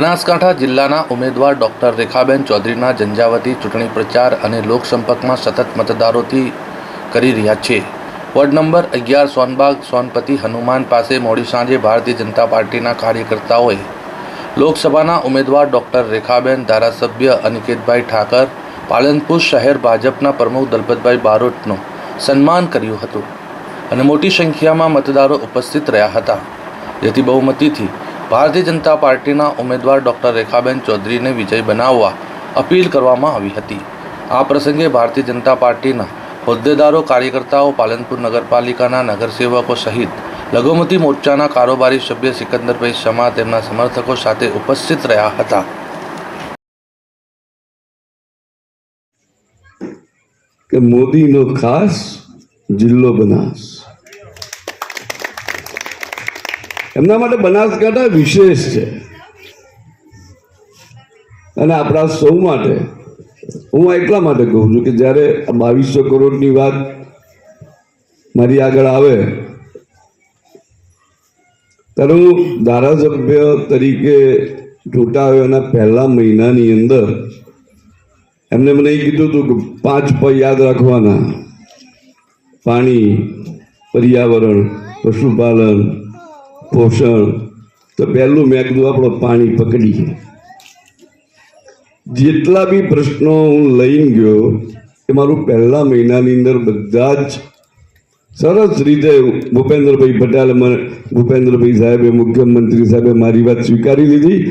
બનાસકાંઠા જિલ્લાના ઉમેદવાર ડોક્ટર રેખાબેન ચૌધરીના ઝંઝાવતી ચૂંટણી પ્રચાર અને લોકસંપર્કમાં સતત મતદારોથી કરી રહ્યા છે. વોર્ડ નંબર અગિયાર સોનબાગ સોનપતિ હનુમાન પાસે મોડી સાંજે ભારતીય જનતા પાર્ટીના કાર્યકર્તાઓએ લોકસભાના ઉમેદવાર ડોક્ટર રેખાબેન, ધારાસભ્ય અનિકેતભાઈ ઠાકર, પાલનપુર શહેર ભાજપના પ્રમુખ દલપતભાઈ બારોટનું સન્માન કર્યું હતું અને મોટી સંખ્યામાં મતદારો ઉપસ્થિત રહ્યા હતા. જેથી બહુમતીથી ભારતીય જનતા પાર્ટીના ઉમેદવાર ડોક્ટર રેખાબેન ચૌધરીને વિજય બનાવવા અપીલ કરવામાં આવી હતી. આ પ્રસંગે ભારતીય જનતા પાર્ટીના હોદ્દેદારો, કાર્યકર્તાઓ, પાલનપુર નગરપાલિકાના નગરસેવકો સહિત લઘુમતી મોરચાના કારોબારી સભ્ય સિકંદરભાઈ શમા તેમના સમર્થકો સાથે ઉપસ્થિત રહ્યા હતા. કે મોદીનો ખાસ જિલ્લો બનાસ. એમના માટે બનાસકાંઠા વિશેષ છે. અને આપણા સૌ માટે, હું એટલા માટે કહું છું કે જ્યારે બાવીસો કરોડની વાત મારી આગળ આવે, ત્યારે હું ધારાસભ્ય તરીકે ચૂંટાયો એના પહેલા મહિનાની અંદર. એમને મને એ કીધું હતું કે પાંચ પ યાદ રાખવાના. પાણી, પર્યાવરણ, પશુપાલન પોષણ. તો પહેલું મેં કીધું, આપણો પાણી પકડી. જેટલા બી પ્રશ્નો હું લઈને ગયો, એ મારું પહેલા મહિનાની અંદર બધા જ સરસ રીતે ભૂપેન્દ્રભાઈ પટેલે મને, ભૂપેન્દ્રભાઈ સાહેબે, મુખ્યમંત્રી સાહેબે મારી વાત સ્વીકારી લીધી.